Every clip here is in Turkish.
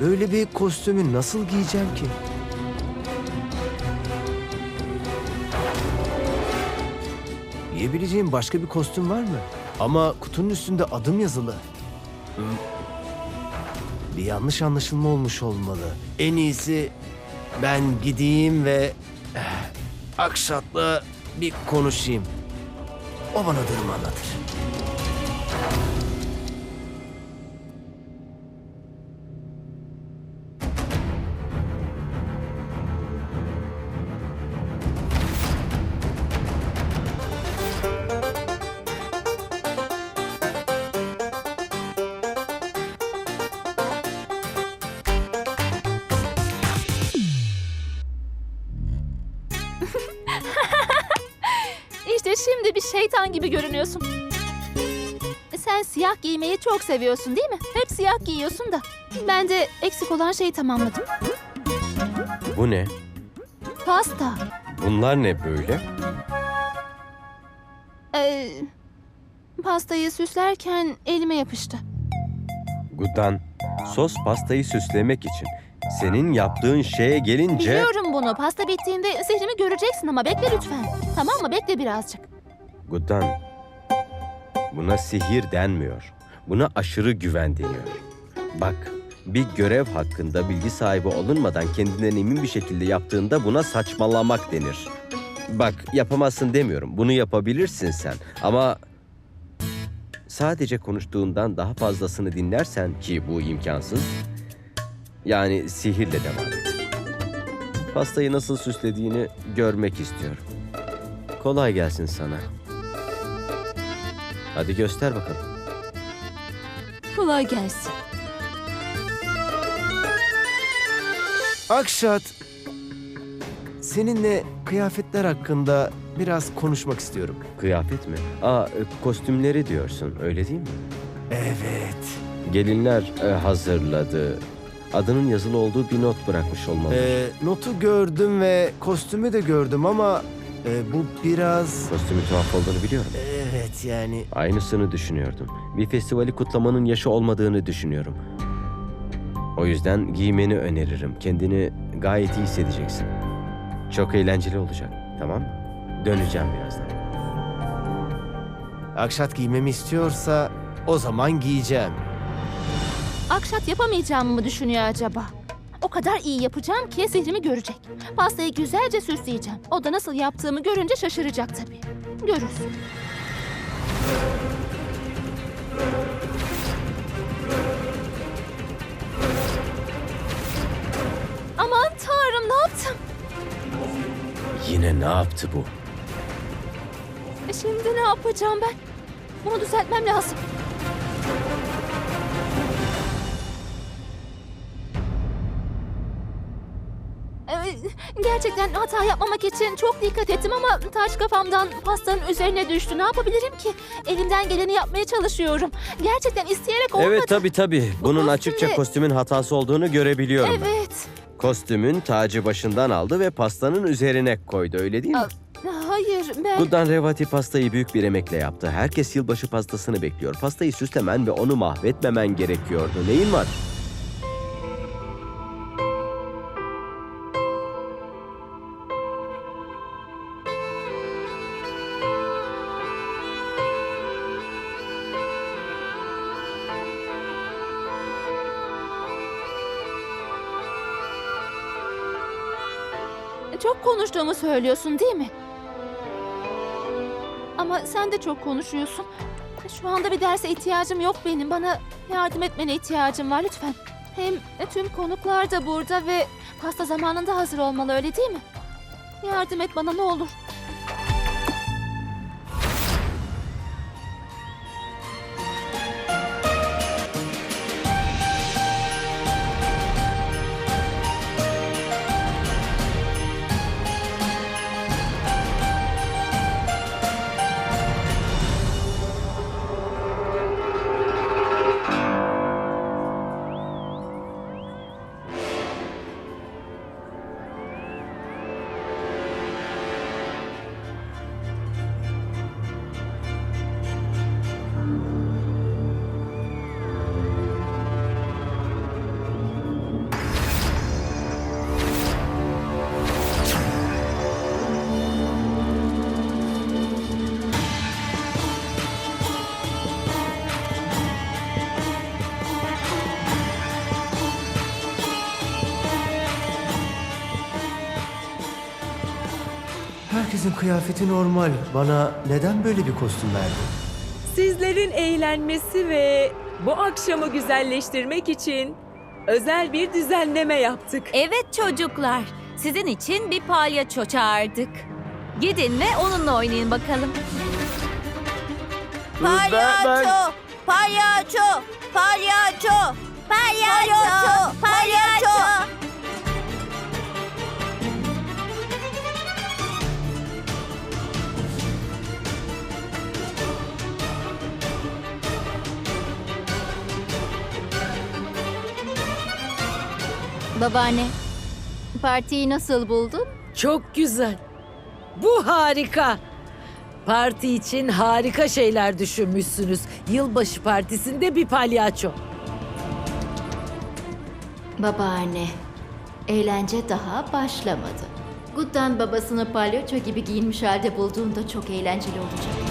Böyle bir kostümü nasıl giyeceğim ki? Giyebileceğim başka bir kostüm var mı? Ama kutunun üstünde adım yazılı. Bir yanlış anlaşılma olmuş olmalı. En iyisi ben gideyim ve eh, Akşat'la bir konuşayım. O bana durumu anlatır. İşte şimdi bir şeytan gibi görünüyorsun. Sen siyah giymeyi çok seviyorsun değil mi? Hep siyah giyiyorsun da. Ben de eksik olan şeyi tamamladım. Bu ne? Pasta. Bunlar ne böyle? Ee, pastayı süslerken elime yapıştı. Gudan, sos pastayı süslemek için. Senin yaptığın şeye gelince... Biliyorum bunu. Pasta bittiğinde sihrimi göreceksin ama bekle lütfen. Tamam mı? Bekle birazcık. Gudan, buna sihir denmiyor. Buna aşırı güven deniyor. Bak, bir görev hakkında bilgi sahibi olunmadan kendinden emin bir şekilde yaptığında buna saçmalamak denir. Bak, yapamazsın demiyorum. Bunu yapabilirsin sen. Ama sadece konuştuğundan daha fazlasını dinlersen ki bu imkansız. Yani sihirle devam et. Pastayı nasıl süslediğini görmek istiyorum. Kolay gelsin sana. Hadi göster bakalım. Kolay gelsin. Akşat, seninle kıyafetler hakkında biraz konuşmak istiyorum. Kıyafet mi? Aa, e, kostümleri diyorsun, öyle değil mi? Evet. Gelinler e, hazırladı. Adının yazılı olduğu bir not bırakmış olmalı. Ee, notu gördüm ve kostümü de gördüm ama e, bu biraz... Kostümün tuhaf olduğunu biliyorum. Evet yani... Aynısını düşünüyordum. Bir festivali kutlamanın yaşı olmadığını düşünüyorum. O yüzden giymeni öneririm. Kendini gayet iyi hissedeceksin. Çok eğlenceli olacak. Tamam mı? Döneceğim birazdan. Akşat giymemi istiyorsa o zaman giyeceğim. Akşat yapamayacağımı mı düşünüyor acaba? O kadar iyi yapacağım ki sihrimi görecek. Pastayı güzelce süsleyeceğim. O da nasıl yaptığımı görünce şaşıracak tabii. Görürsün. Aman tanrım ne yaptım? Yine ne yaptı bu? E Şimdi ne yapacağım ben? Bunu düzeltmem lazım. Gerçekten hata yapmamak için çok dikkat ettim ama taş kafamdan pastanın üzerine düştü. Ne yapabilirim ki? Elimden geleni yapmaya çalışıyorum. Gerçekten isteyerek olmadı. Evet tabii tabii. Bunun kostümle- açıkça kostümün hatası olduğunu görebiliyorum ben. Evet. Kostümün tacı başından aldı ve pastanın üzerine koydu öyle değil mi? Hayır ben... Guddan Revati pastayı büyük bir emekle yaptı. Herkes yılbaşı pastasını bekliyor. Pastayı süslemen ve onu mahvetmemen gerekiyordu. Neyin var? Çok konuştuğumu söylüyorsun değil mi? Ama sen de çok konuşuyorsun. Şu anda bir derse ihtiyacım yok benim. Bana yardım etmene ihtiyacım var lütfen. Hem tüm konuklar da burada ve pasta zamanında hazır olmalı öyle değil mi? Yardım et bana ne olur. Herkesin kıyafeti normal. Bana neden böyle bir kostüm verdin? Sizlerin eğlenmesi ve bu akşamı güzelleştirmek için özel bir düzenleme yaptık. Evet çocuklar, sizin için bir palyaço çağırdık. Gidin ve onunla oynayın bakalım. Palyaço! Palyaço! Palyaço! Palyaço! Palyaço! Babaanne, partiyi nasıl buldun? Çok güzel. Bu harika. Parti için harika şeyler düşünmüşsünüz. Yılbaşı partisinde bir palyaço. Babaanne, eğlence daha başlamadı. Guddan babasını palyaço gibi giyinmiş halde bulduğunda çok eğlenceli olacak.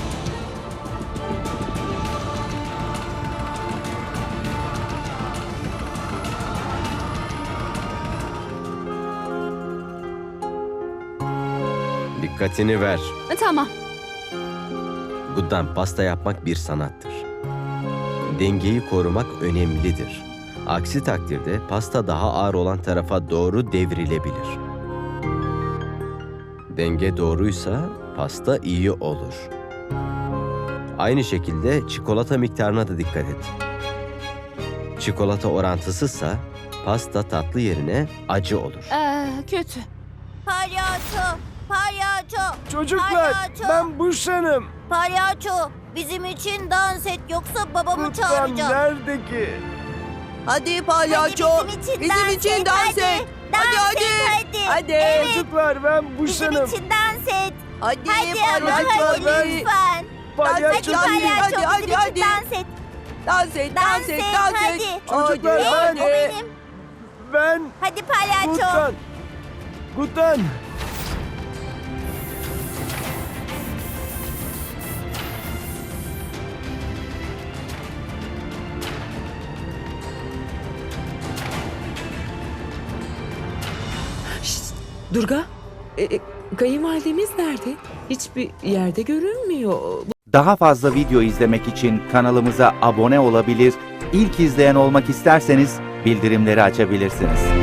Dikkatini ver. E, Tamam. Guddan pasta yapmak bir sanattır. Dengeyi korumak önemlidir. Aksi takdirde pasta daha ağır olan tarafa doğru devrilebilir. Denge doğruysa pasta iyi olur. Aynı şekilde çikolata miktarına da dikkat et. Çikolata orantısızsa pasta tatlı yerine acı olur. Ee, kötü. Palyaço! Palyaço! Çocuklar Palyaço! ben Buşra'nım. Palyaço! Bizim için dans et yoksa babamı Lütfen nerede ki? Hadi palyaço. bizim için Bizim dans için et, dans hadi. et. Hadi hadi. hadi. Hadi. Çocuklar ben Buşra'nım. dans et. Hadi çocuklar, palyaço. ben- lütfen. Palyaço Hadi, değilim. hadi, hadi, hadi. dans et. Dans et, dans et, dans et. Çocuklar, Hadi, ben- hadi. Ben Hadi palyaço. Guddan. Guddan. Durga, e, e, kayınvalidemiz nerede? Hiçbir yerde görünmüyor. Daha fazla video izlemek için kanalımıza abone olabilir, ilk izleyen olmak isterseniz bildirimleri açabilirsiniz.